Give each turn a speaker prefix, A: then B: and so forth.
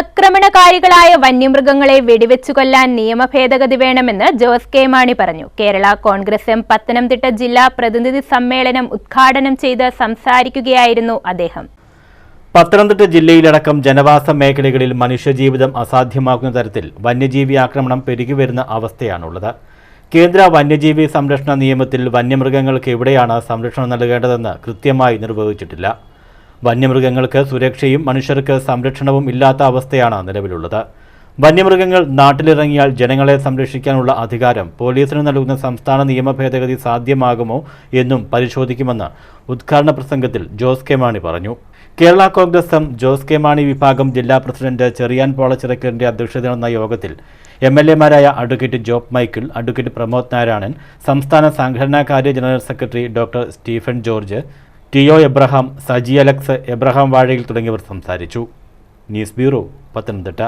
A: ആക്രമണകാരികളായ വന്യമൃഗങ്ങളെ വെടിവെച്ചു കൊല്ലാൻ നിയമ ഭേദഗതി വേണമെന്ന് ജോസ് കെ മാണി പറഞ്ഞു. കേരള കോൺഗ്രസ് എം പത്തനംതിട്ട ജില്ലാ പ്രതിനിധി സമ്മേളനം ഉദ്ഘാടനം ചെയ്ത് സംസാരിക്കുകയായിരുന്നു അദ്ദേഹം.
B: പത്തനംതിട്ട ജില്ലയിലടക്കം ജനവാസ മേഖലകളിൽ മനുഷ്യജീവിതം അസാധ്യമാക്കുന്ന തരത്തിൽ വന്യജീവി ആക്രമണം പെരുകിവരുന്ന അവസ്ഥയാണുള്ളത്. കേന്ദ്ര വന്യജീവി സംരക്ഷണ നിയമത്തിൽ വന്യമൃഗങ്ങൾക്ക് എവിടെയാണ് സംരക്ഷണം നൽകേണ്ടതെന്ന് കൃത്യമായി നിർവഹിച്ചിട്ടില്ല. വന്യമൃഗങ്ങൾക്ക് സുരക്ഷയും മനുഷ്യർക്ക് സംരക്ഷണവും ഇല്ലാത്ത അവസ്ഥയാണ് നിലവിലുള്ളത്. വന്യമൃഗങ്ങൾ നാട്ടിലിറങ്ങിയാൽ ജനങ്ങളെ സംരക്ഷിക്കാനുള്ള അധികാരം പോലീസിന് നൽകുന്ന സംസ്ഥാന നിയമ ഭേദഗതി സാധ്യമാകുമോ എന്നും പരിശോധിക്കുമെന്ന് ഉദ്ഘാടന പ്രസംഗത്തിൽ ജോസ് കെ മാണി പറഞ്ഞു. കേരള കോൺഗ്രസ് എം ജോസ് കെ മാണി വിഭാഗം ജില്ലാ പ്രസിഡന്റ് ചെറിയാൻ പോളച്ചിറക്കലിന്റെ അധ്യക്ഷതയിൽ നടന്ന യോഗത്തിൽ M L എമാരായ advocate Job Michael advocate Pramod Narayanan സംസ്ഥാന സംഘടനാകാര്യ general secretary doctor Stephen George T Abraham Saji Alex Abraham Vazhayil തുടങ്ങിയവർ സംസാരിച്ചു. News bureau Pathanamthitta.